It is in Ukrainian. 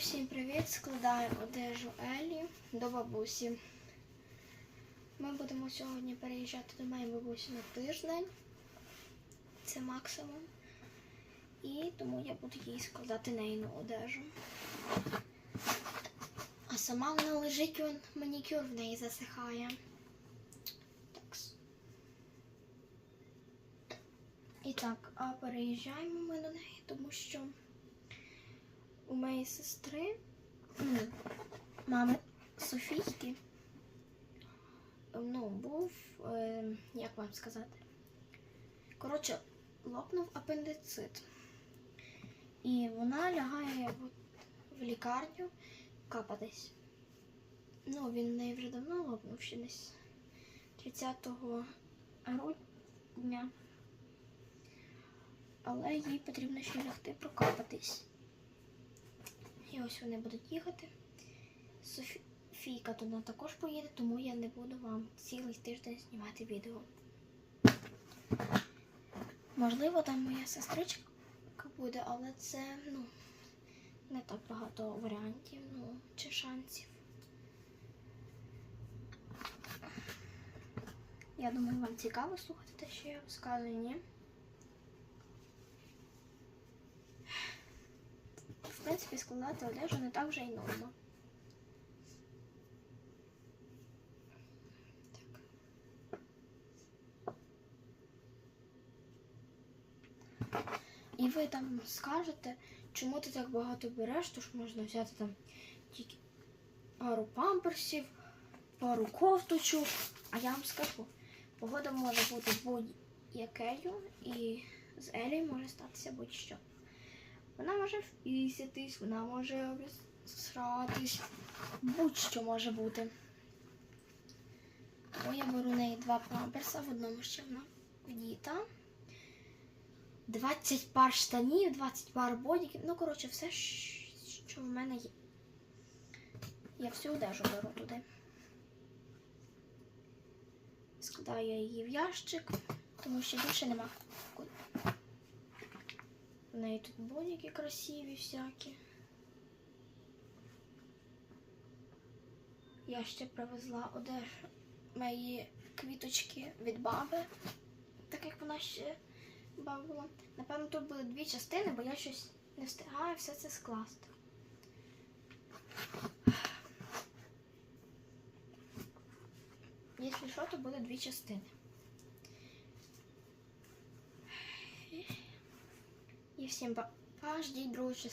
всім привіт! Складаємо одежу Елі до бабусі. Ми будемо сьогодні переїжджати до моєї бабусі на тиждень. Це максимум. І тому я буду їй складати нейну одежу. А сама вона лежить, он, манікюр в неї засихає. Такс. І так, а переїжджаємо ми до неї, тому що у моєї сестри, ну, мами Софійки, ну, був, е, як вам сказати, коротше, лопнув апендицит. І вона лягає в лікарню капатись. Ну, він в неї вже давно лопнув, ще десь 30 грудня. Але їй потрібно ще лягти прокапатись. І ось вони будуть їхати. Софійка туди також поїде, тому я не буду вам цілий тиждень знімати відео. Можливо, там моя сестричка буде, але це ну, не так багато варіантів ну, чи шансів. Я думаю, вам цікаво слухати те, що я розказую, ні? Принципі, складати одежу не так вже й норма. І ви там скажете, чому ти так багато береш, тож можна взяти там тільки пару памперсів, пару кофточок. А я вам скажу, погода може бути будь-якою, і з Елі може статися будь-що. Вона може впісятись, вона може обісратись, будь-що може бути. Тому я беру неї два памперса, в одному ще вона вдіта. 20 пар штанів, 20 пар бодіків. Ну, коротше, все, що в мене є. Я всю одежу беру туди. Складаю її в ящик, тому що більше нема. У неї тут бодики красиві всякі. Я ще привезла одежу мої квіточки від баби, так як вона ще баба була. Напевно, тут були дві частини, бо я щось не встигаю все це скласти. Якщо що, то буде дві частини. І па-па, ждіть другу частину.